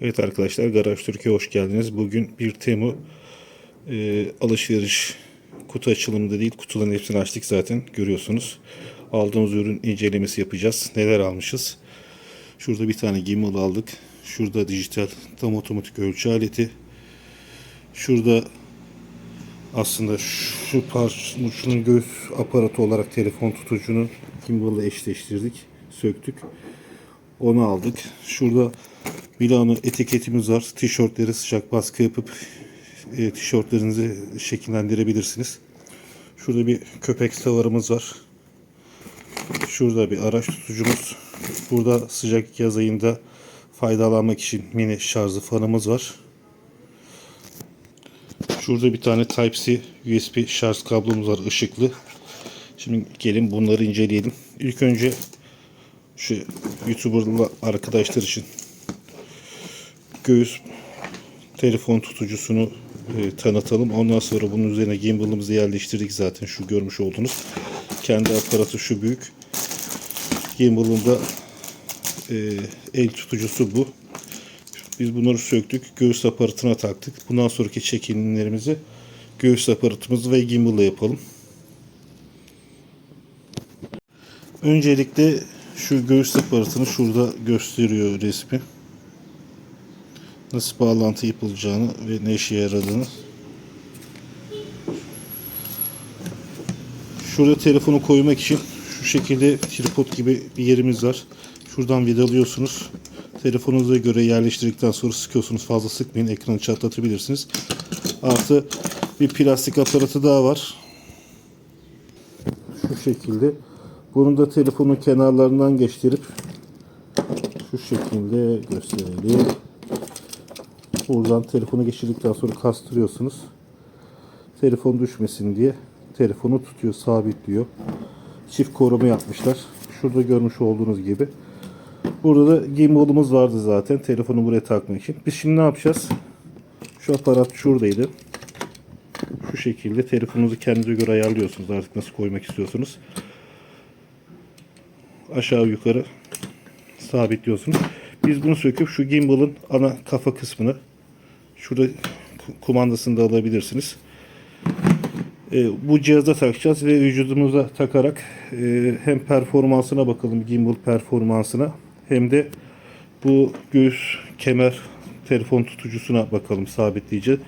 Evet arkadaşlar Garaj Türkiye hoş geldiniz. Bugün bir Temu e, alışveriş kutu açılımında değil kutuların hepsini açtık zaten görüyorsunuz. Aldığımız ürün incelemesi yapacağız. Neler almışız? Şurada bir tane gimbal aldık. Şurada dijital tam otomatik ölçü aleti. Şurada aslında şu par şunun göğüs aparatı olarak telefon tutucunun gimballa eşleştirdik. Söktük. Onu aldık. Şurada Milano etiketimiz var. Tişörtleri sıcak baskı yapıp e, tişörtlerinizi şekillendirebilirsiniz. Şurada bir köpek savarımız var. Şurada bir araç tutucumuz. Burada sıcak yaz ayında faydalanmak için mini şarjlı fanımız var. Şurada bir tane Type-C USB şarj kablomuz var ışıklı. Şimdi gelin bunları inceleyelim. İlk önce şu YouTuber'lı arkadaşlar için göğüs telefon tutucusunu e, tanıtalım. Ondan sonra bunun üzerine gimbal'ımızı yerleştirdik zaten şu görmüş olduğunuz. Kendi aparatı şu büyük. Gimbal'ın da e, el tutucusu bu. Biz bunları söktük. Göğüs aparatına taktık. Bundan sonraki çekimlerimizi göğüs aparatımız ve gimbal'la yapalım. Öncelikle şu göğüs aparatını şurada gösteriyor resmi. Nasıl bağlantı yapılacağını ve ne işe yaradığını. Şurada telefonu koymak için şu şekilde tripod gibi bir yerimiz var. Şuradan vidalıyorsunuz. Telefonunuza göre yerleştirdikten sonra sıkıyorsunuz. Fazla sıkmayın. Ekranı çatlatabilirsiniz. Artı bir plastik aparatı daha var. Şu şekilde. Bunu da telefonun kenarlarından geçirip şu şekilde gösterelim. Buradan telefonu geçirdikten sonra kastırıyorsunuz. Telefon düşmesin diye telefonu tutuyor, sabitliyor. Çift koruma yapmışlar. Şurada görmüş olduğunuz gibi. Burada da gimbal'ımız vardı zaten. Telefonu buraya takmak için. Biz şimdi ne yapacağız? Şu aparat şuradaydı. Şu şekilde telefonunuzu kendinize göre ayarlıyorsunuz. Artık nasıl koymak istiyorsunuz. Aşağı yukarı sabitliyorsunuz. Biz bunu söküp şu gimbal'ın ana kafa kısmını şurada kumandasını da alabilirsiniz. E, bu cihazda takacağız ve vücudumuza takarak e, hem performansına bakalım gimbal performansına hem de bu göğüs kemer telefon tutucusuna bakalım sabitleyeceğiz.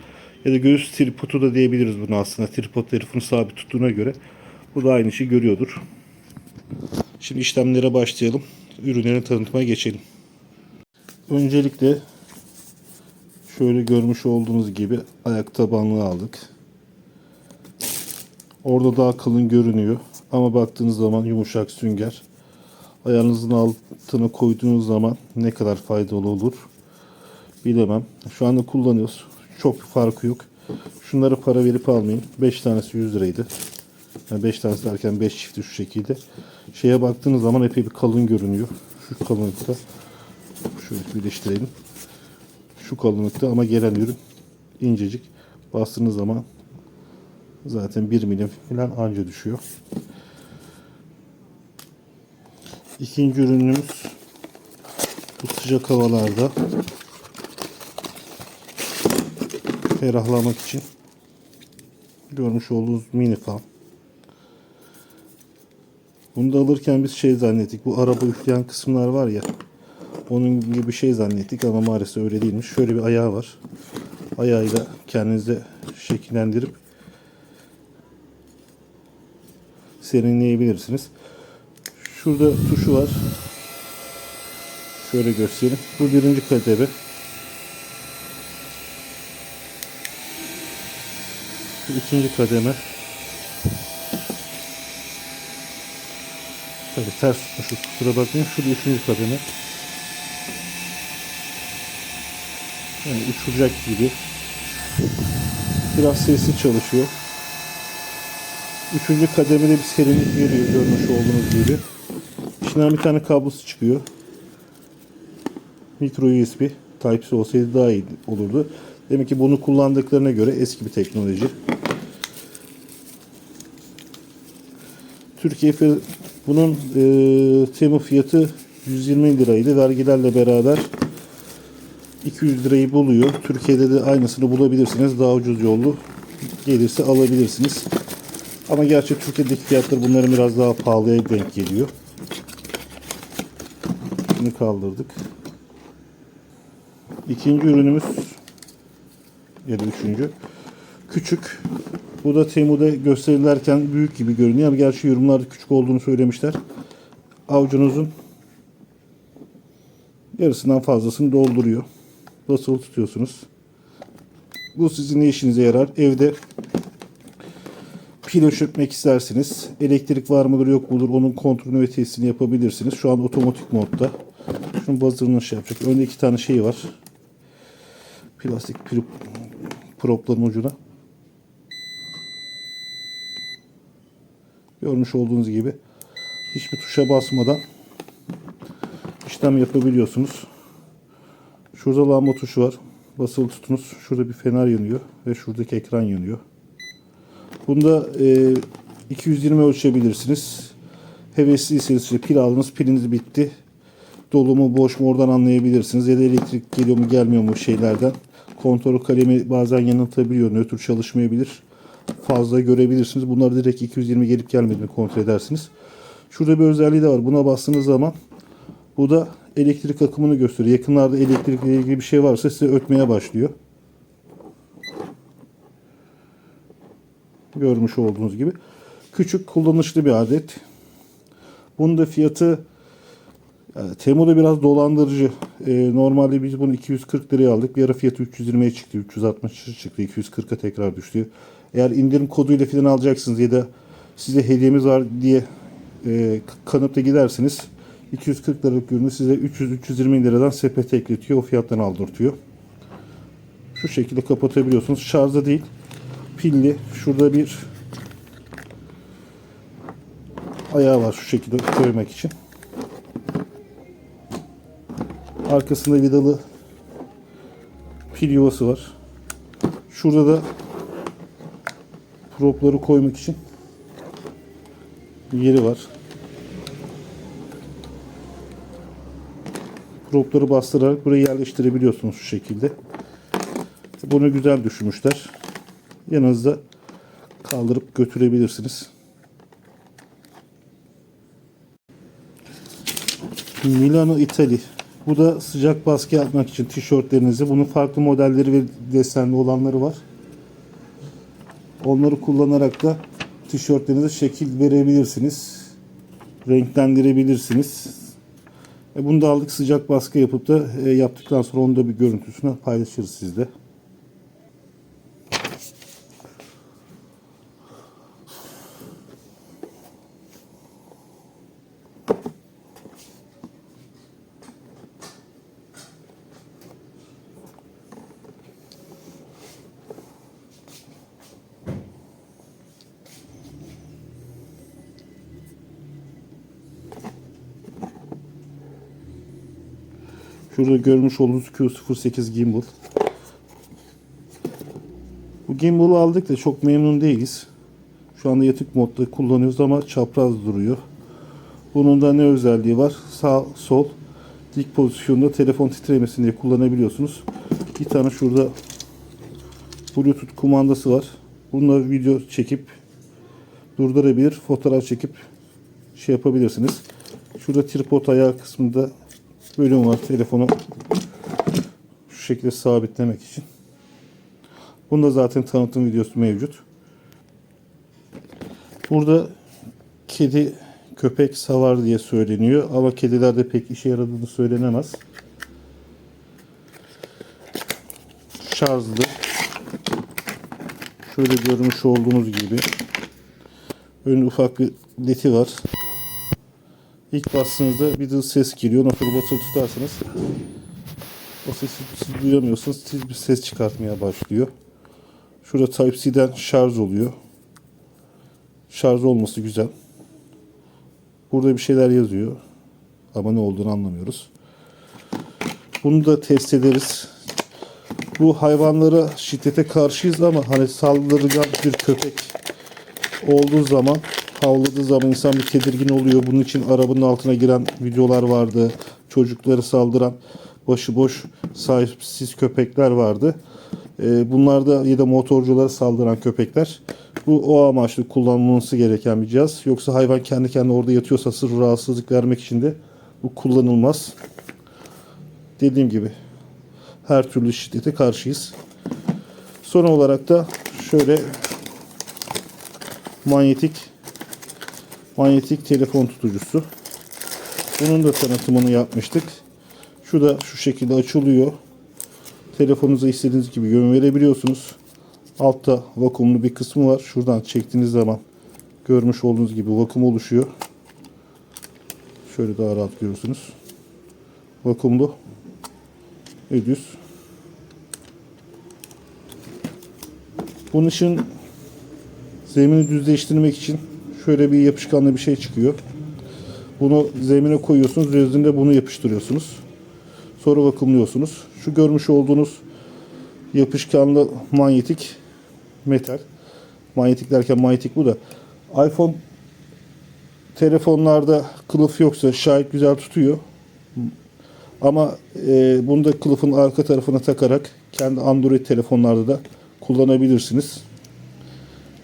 Ya da göğüs tripodu da diyebiliriz bunu aslında. Tripod telefonu sabit tuttuğuna göre bu da aynı işi görüyordur. Şimdi işlemlere başlayalım. Ürünlerin tanıtmaya geçelim. Öncelikle şöyle görmüş olduğunuz gibi ayak tabanlığı aldık. Orada daha kalın görünüyor. Ama baktığınız zaman yumuşak sünger. Ayağınızın altına koyduğunuz zaman ne kadar faydalı olur bilemem. Şu anda kullanıyoruz. Çok farkı yok. Şunları para verip almayın. 5 tanesi 100 liraydı. Yani 5 tanesi derken 5 çifti şu şekilde. Şeye baktığınız zaman epey bir kalın görünüyor. Şu kalınlıkta. Şöyle birleştirelim. Şu kalınlıkta ama gelen ürün incecik. Bastığınız zaman zaten 1 milim falan anca düşüyor. İkinci ürünümüz bu sıcak havalarda ferahlamak için görmüş olduğunuz mini fan. Bunu da alırken biz şey zannettik. Bu araba üfleyen kısımlar var ya. Onun gibi bir şey zannettik ama maalesef öyle değilmiş. Şöyle bir ayağı var. Ayağıyla kendinize şekillendirip serinleyebilirsiniz. Şurada tuşu var. Şöyle göstereyim. Bu birinci kademe. Şu ikinci kademe. Tabii ters tutmuşuz kusura bakmayın. Şu da üçüncü kademe. Yani uçuracak gibi. Biraz sesli çalışıyor. Üçüncü kademede bir serinlik veriyor görmüş olduğunuz gibi. İçinden bir tane kablosu çıkıyor. Micro USB. Type-C olsaydı daha iyi olurdu. Demek ki bunu kullandıklarına göre eski bir teknoloji. Türkiye bunun e, temu fiyatı 120 liraydı. Vergilerle beraber 200 lirayı buluyor. Türkiye'de de aynısını bulabilirsiniz. Daha ucuz yollu gelirse alabilirsiniz. Ama gerçi Türkiye'deki fiyatlar bunların biraz daha pahalıya denk geliyor. Bunu kaldırdık. İkinci ürünümüz ya da üçüncü. Küçük. Bu da Temu'da gösterilirken büyük gibi görünüyor ama gerçi yorumlarda küçük olduğunu söylemişler. Avucunuzun yarısından fazlasını dolduruyor. Basılı tutuyorsunuz. Bu sizin işinize yarar? Evde pil öşürtmek istersiniz. Elektrik var mıdır yok mudur onun kontrolünü ve testini yapabilirsiniz. Şu an otomatik modda. Şunun buzzer'ını şey yapacak. Önde iki tane şey var. Plastik propların ucuna. Görmüş olduğunuz gibi hiçbir tuşa basmadan işlem yapabiliyorsunuz. Şurada lamba tuşu var. Basılı tutunuz. Şurada bir fener yanıyor ve şuradaki ekran yanıyor. Bunda e, 220 ölçebilirsiniz. Hevesliyseniz işte pil aldınız, piliniz bitti. Dolu mu boş mu oradan anlayabilirsiniz. Ya da elektrik geliyor mu gelmiyor mu şeylerden. Kontrol kalemi bazen yanıltabiliyor, nötr çalışmayabilir. Fazla görebilirsiniz. Bunları direkt 220 gelip gelmediğini kontrol edersiniz. Şurada bir özelliği de var. Buna bastığınız zaman bu da elektrik akımını gösteriyor. Yakınlarda elektrikle ilgili bir şey varsa size ötmeye başlıyor. Görmüş olduğunuz gibi. Küçük kullanışlı bir adet. Bunun da fiyatı yani Temu'da biraz dolandırıcı. Ee, normalde biz bunu 240 liraya aldık. Bir ara fiyatı 320'ye çıktı. 360'a çıktı. 240'a tekrar düştü. Eğer indirim koduyla falan alacaksınız ya da size hediyemiz var diye e, kanıpta gidersiniz. 240 liralık ürünü size 300-320 liradan sepete ekletiyor. O fiyattan aldırtıyor. Şu şekilde kapatabiliyorsunuz. Şarjda değil. Pilli. Şurada bir ayağı var şu şekilde koymak için. Arkasında vidalı pil yuvası var. Şurada da propları koymak için yeri var. Propları bastırarak buraya yerleştirebiliyorsunuz şu şekilde. Bunu güzel düşünmüşler. Yanınızda kaldırıp götürebilirsiniz. Milano İtali. Bu da sıcak baskı yapmak için tişörtlerinizi. Bunun farklı modelleri ve desenli olanları var. Onları kullanarak da tişörtlerinize şekil verebilirsiniz. Renklendirebilirsiniz. E bunu da aldık sıcak baskı yapıp da e, yaptıktan sonra onu da bir görüntüsünü paylaşırız sizle. Şurada görmüş olduğunuz Q08 gimbal. Bu gimbal'ı aldık da çok memnun değiliz. Şu anda yatık modda kullanıyoruz ama çapraz duruyor. Bunun da ne özelliği var? Sağ, sol, dik pozisyonda telefon titremesini diye kullanabiliyorsunuz. Bir tane şurada Bluetooth kumandası var. Bununla video çekip durdurabilir, fotoğraf çekip şey yapabilirsiniz. Şurada tripod ayağı kısmında bölüm var telefonu şu şekilde sabitlemek için. Bunda zaten tanıtım videosu mevcut. Burada kedi köpek savar diye söyleniyor ama kedilerde pek işe yaradığını söylenemez. Şarjlı. Şöyle görmüş olduğunuz gibi. Ön ufak bir leti var. İlk bastığınızda bir de ses geliyor. Nasıl basılı tutarsanız o sesi siz duyamıyorsunuz. Siz bir ses çıkartmaya başlıyor. Şurada Type-C'den şarj oluyor. Şarj olması güzel. Burada bir şeyler yazıyor. Ama ne olduğunu anlamıyoruz. Bunu da test ederiz. Bu hayvanlara şiddete karşıyız ama hani saldırgan bir köpek olduğu zaman havladığı zaman insan bir tedirgin oluyor. Bunun için arabanın altına giren videolar vardı. Çocukları saldıran. başıboş sahipsiz köpekler vardı. E, bunlar da ya da motorculara saldıran köpekler. Bu o amaçlı kullanılması gereken bir cihaz. Yoksa hayvan kendi kendine orada yatıyorsa sırf rahatsızlık vermek için de bu kullanılmaz. Dediğim gibi her türlü şiddete karşıyız. Son olarak da şöyle manyetik manyetik telefon tutucusu. Bunun da tanıtımını yapmıştık. Şu da şu şekilde açılıyor. Telefonunuza istediğiniz gibi yön verebiliyorsunuz. Altta vakumlu bir kısmı var. Şuradan çektiğiniz zaman görmüş olduğunuz gibi vakum oluşuyor. Şöyle daha rahat görürsünüz. Vakumlu. düz. Bunun için zemini düzleştirmek için şöyle bir yapışkanlı bir şey çıkıyor. Bunu zemine koyuyorsunuz. Üzerinde bunu yapıştırıyorsunuz. Sonra vakumluyorsunuz. Şu görmüş olduğunuz yapışkanlı manyetik metal. Manyetik derken manyetik bu da. iPhone telefonlarda kılıf yoksa şayet güzel tutuyor. Ama e, bunu da kılıfın arka tarafına takarak kendi Android telefonlarda da kullanabilirsiniz.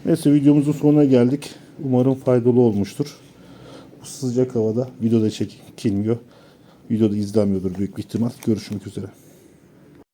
Neyse videomuzun sonuna geldik. Umarım faydalı olmuştur. Bu sıcak havada videoda çekilmiyor. Videoda izlenmiyordur büyük bir ihtimal. Görüşmek üzere.